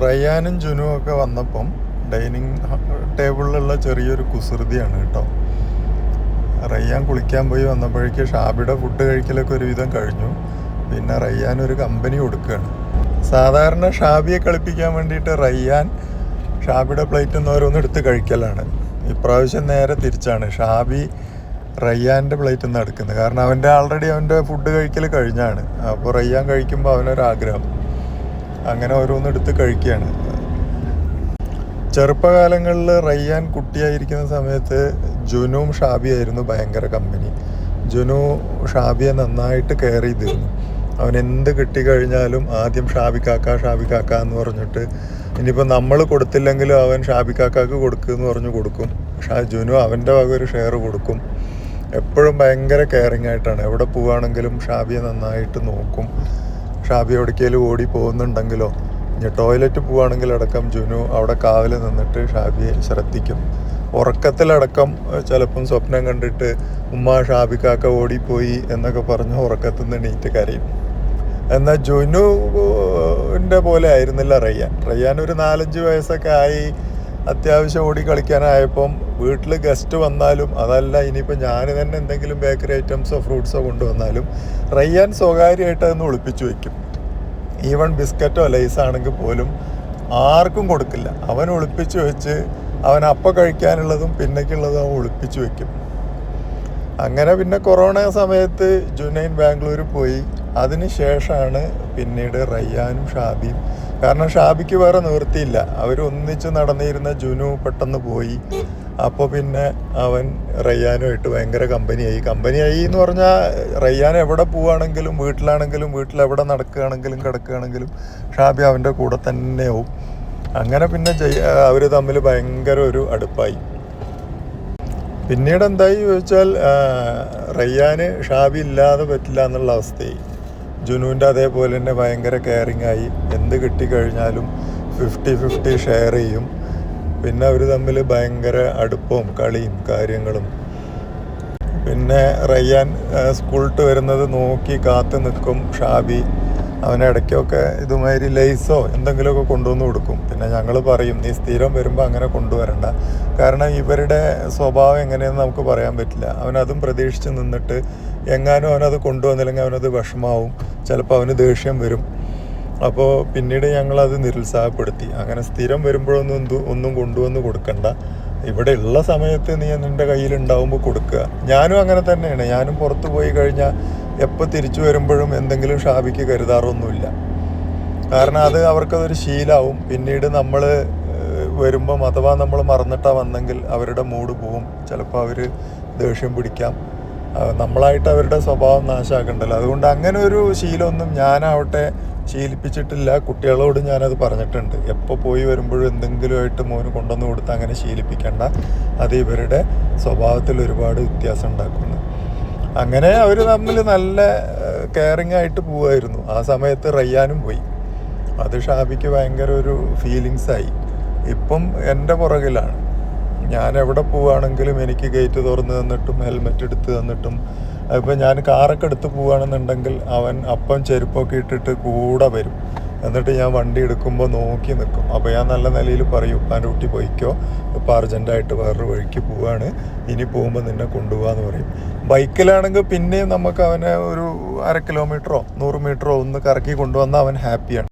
റയ്യാനും ജുനും ഒക്കെ വന്നപ്പം ഡൈനിങ് ടേബിളിലുള്ള ചെറിയൊരു കുസൃതിയാണ് കേട്ടോ. റയ്യാൻ കുളിക്കാൻ പോയി വന്നപ്പോഴേക്ക് ഷാബിയുടെ ഫുഡ് കഴിക്കലൊക്കെ ഒരുവിധം കഴിഞ്ഞു. പിന്നെ റയ്യാൻ ഒരു കമ്പനി കൊടുക്കുകയാണ്. സാധാരണ ഷാബിയെ കളിപ്പിക്കാൻ വേണ്ടിയിട്ട് റയ്യാൻ ഷാബിയുടെ പ്ലേറ്റിൽ നിന്ന് ഓരോന്ന് എടുത്ത് കഴിക്കലാണ്. ഇപ്രാവശ്യം നേരെ തിരിച്ചാണ്. ഷാബി റയ്യാന്റെ പ്ലേറ്റ് നിന്ന് എടുക്കുന്നത്. കാരണം അവന്റെ ആൾറെഡി അവന്റെ ഫുഡ് കഴിക്കൽ കഴിഞ്ഞാണ്. അപ്പോൾ റയ്യാൻ കഴിക്കുമ്പോൾ അവനൊരാഗ്രഹം. അങ്ങനെ ഓരോന്ന് എടുത്ത് കഴിക്കുകയാണ്. ചെറുപ്പകാലങ്ങളിൽ റയ്യാൻ കുട്ടിയായിരിക്കുന്ന സമയത്ത് ജുനും ഷാബിയായിരുന്നു ഭയങ്കര കമ്പനി. ജുനു ഷാബിയെ നന്നായിട്ട് കെയർ ചെയ്തിരുന്നു. അവൻ എന്ത് കിട്ടിക്കഴിഞ്ഞാലും ആദ്യം ഷാബിക്കാക്ക ഷാബിക്കാക്ക ഷാബി കാക്ക എന്ന് പറഞ്ഞിട്ട് ഇനിയിപ്പോൾ നമ്മൾ കൊടുത്തില്ലെങ്കിലും അവൻ ഷാബിക്കാക്കാക്ക് കൊടുക്കുക എന്ന് പറഞ്ഞു കൊടുക്കും. ഷാ ജുനു അവന്റെ വക ഒരു ഷെയർ കൊടുക്കും. എപ്പോഴും ഭയങ്കര കെയറിങ് ആയിട്ടാണ് എവിടെ പോവുകയാണെങ്കിലും ഷാബിയെ നന്നായിട്ട് നോക്കും. ഷാബി എവിടേക്കെങ്കിലും ഓടി പോകുന്നുണ്ടെങ്കിലോ? ഇനി ടോയ്ലറ്റ് പോവുകയാണെങ്കിൽ അടക്കം ജുനു അവിടെ കാവൽ നിന്നിട്ട് ഷാബിയെ ശ്രദ്ധിക്കും. ഉറക്കത്തിലടക്കം ചിലപ്പം സ്വപ്നം കണ്ടിട്ട് ഉമ്മ ഷാബിക്കാക്ക ഓടിപ്പോയി എന്നൊക്കെ പറഞ്ഞ് ഉറക്കത്തിൽ നിന്ന് എണീറ്റ് കരയും. എന്നാൽ ജുനുവിന്റെ പോലെ ആയിരുന്നില്ല റയ്യാൻ. റയ്യാൻ ഒരു നാലഞ്ച് വയസ്സൊക്കെ ആയി. അത്യാവശ്യം ഓടി കളിക്കാനായപ്പം വീട്ടിൽ ഗസ്റ്റ് വന്നാലും അതല്ല ഇനിയിപ്പോൾ ഞാൻ തന്നെ എന്തെങ്കിലും ബേക്കറി ഐറ്റംസോ ഫ്രൂട്ട്സോ കൊണ്ടുവന്നാലും റയ്യാൻ സ്വകാര്യമായിട്ട് അതൊന്ന് ഒളിപ്പിച്ചു വയ്ക്കും ഈവൺ ബിസ്ക്കറ്റോ ലൈസാണെങ്കിൽ പോലും ആർക്കും കൊടുക്കില്ല. അവൻ ഒളിപ്പിച്ചു വെച്ച് അവൻ അപ്പം കഴിക്കാനുള്ളതും പിന്നേക്കുള്ളതും അവൻ ഒളിപ്പിച്ചു വെക്കും. അങ്ങനെ പിന്നെ കൊറോണ സമയത്ത് ജുനൈൻ ബാംഗ്ലൂർ പോയി. അതിന് ശേഷമാണ് പിന്നീട് റയ്യാനും ഷാബിയും കാരണം ഷാബിക്ക് വേറെ നിവൃത്തിയില്ല. അവർ ഒന്നിച്ച് നടന്നിരുന്ന ജുനു പെട്ടെന്ന് പോയി. അപ്പോൾ പിന്നെ അവൻ റയ്യാനുമായിട്ട് ഭയങ്കര കമ്പനിയായി. കമ്പനിയായി എന്ന് പറഞ്ഞാൽ റയ്യാൻ എവിടെ പോവുകയാണെങ്കിലും വീട്ടിലാണെങ്കിലും വീട്ടിൽ എവിടെ നടക്കുകയാണെങ്കിലും കിടക്കുകയാണെങ്കിലും ഷാബി അവന്റെ കൂടെ തന്നെയാവും. അങ്ങനെ പിന്നെ ജയ അവർ തമ്മിൽ ഭയങ്കര ഒരു അടുപ്പായി. പിന്നീട് എന്തായി ചോദിച്ചാൽ റയ്യാന് ഷാബി ഇല്ലാതെ പറ്റില്ല എന്നുള്ള അവസ്ഥയായി. ജുനുവിന്റെ അതേപോലെ തന്നെ ഭയങ്കര കെയറിങ് ആയി. എന്ത് കിട്ടിക്കഴിഞ്ഞാലും ഫിഫ്റ്റി ഫിഫ്റ്റി ഷെയർ ചെയ്യും. പിന്നെ അവർ തമ്മിൽ ഭയങ്കര അടുപ്പവും കളിയും കാര്യങ്ങളും. പിന്നെ റയ്യാൻ സ്കൂളിട്ട് വരുന്നത് നോക്കി കാത്തു നിൽക്കും ഷാബി. അവന് ഇടയ്ക്കൊക്കെ ഇതുമാതിരി ലേസോ എന്തെങ്കിലുമൊക്കെ കൊണ്ടുവന്ന് കൊടുക്കും. പിന്നെ ഞങ്ങൾ പറയും നീ സ്ഥിരം വരുമ്പോൾ അങ്ങനെ കൊണ്ടുവരണ്ട. കാരണം ഇവരുടെ സ്വഭാവം എങ്ങനെയെന്ന് നമുക്ക് പറയാൻ പറ്റില്ല. അവനതും പ്രതീക്ഷിച്ച് നിന്നിട്ട് എങ്ങാനും അവനത് കൊണ്ടുവന്നില്ലെങ്കിൽ അവനത് വിഷമാവും. ചിലപ്പോൾ അവന് ദേഷ്യം വരും. അപ്പോൾ പിന്നീട് ഞങ്ങളത് നിരുത്സാഹപ്പെടുത്തി. അങ്ങനെ സ്ഥിരം വരുമ്പോഴൊന്നും എന്തു- ഒന്നും കൊണ്ടുവന്ന് കൊടുക്കണ്ട. ഇവിടെ ഉള്ള സമയത്ത് നീ നിന്റെ കയ്യിലുണ്ടാവുമ്പോൾ കൊടുക്കുക. ഞാനും അങ്ങനെ തന്നെയാണ്. ഞാനും പുറത്ത് പോയി കഴിഞ്ഞാൽ എപ്പോൾ തിരിച്ചു വരുമ്പോഴും എന്തെങ്കിലും ഷാബിക്ക് കരുതാറൊന്നുമില്ല. കാരണം അത് അവർക്കതൊരു ശീലാവും. പിന്നീട് നമ്മൾ വരുമ്പം അഥവാ നമ്മൾ മറന്നിട്ടാ വന്നെങ്കിൽ അവരുടെ മൂഡ് പോവും. ചിലപ്പോൾ അവർ ദേഷ്യം പിടിക്കാം. നമ്മളായിട്ട് അവരുടെ സ്വഭാവം നാശാക്കണ്ടല്ലോ. അതുകൊണ്ട് അങ്ങനെ ഒരു ശീലമൊന്നും ഞാനാവട്ടെ ശീലിപ്പിച്ചിട്ടില്ല. കുട്ടികളോട് ഞാനത് പറഞ്ഞിട്ടുണ്ട്. എപ്പോൾ പോയി വരുമ്പോഴും എന്തെങ്കിലുമായിട്ട് മോന് കൊണ്ടുവന്ന് കൊടുത്ത് അങ്ങനെ ശീലിപ്പിക്കേണ്ട. അത് ഇവരുടെ സ്വഭാവത്തിൽ ഒരുപാട് വ്യത്യാസം ഉണ്ടാക്കുന്നു. അങ്ങനെ അവർ തമ്മിൽ നല്ല കെയറിങ് ആയിട്ട് പോവായിരുന്നു. ആ സമയത്ത് റയ്യാനും പോയി. അത് ഷാബിക്ക് ഭയങ്കര ഒരു ഫീലിങ്സ് ആയി. ഇപ്പം എന്റെ പുറകിലാണ്. ഞാൻ എവിടെ പോവുകയാണെങ്കിലും എനിക്ക് ഗേറ്റ് തുറന്ന് തന്നിട്ടും ഹെൽമെറ്റ് എടുത്ത് തന്നിട്ടും ഇപ്പം ഞാൻ കാറൊക്കെ എടുത്ത് പോവുകയാണെന്നുണ്ടെങ്കിൽ അവൻ അപ്പം ചെരുപ്പൊക്കെ ഇട്ടിട്ട് കൂടെ വരും. എന്നിട്ട് ഞാൻ വണ്ടി എടുക്കുമ്പോൾ നോക്കി നിൽക്കും. അപ്പോൾ ഞാൻ നല്ല നിലയിൽ പറയും ഉപ്പാന്റെ കുട്ടി പോയിക്കോ. ഇപ്പോൾ അർജന്റായിട്ട് വേറൊരു വഴിക്ക് പോവാണ്. ഇനി പോകുമ്പോൾ നിന്നെ കൊണ്ടുപോകാന്ന് പറയും. ബൈക്കിലാണെങ്കിൽ പിന്നെയും നമുക്ക് അവനെ ഒരു അര കിലോമീറ്ററോ നൂറ് മീറ്ററോ ഒന്ന് കറക്കി കൊണ്ടുവന്നാൽ അവൻ ഹാപ്പിയാണ്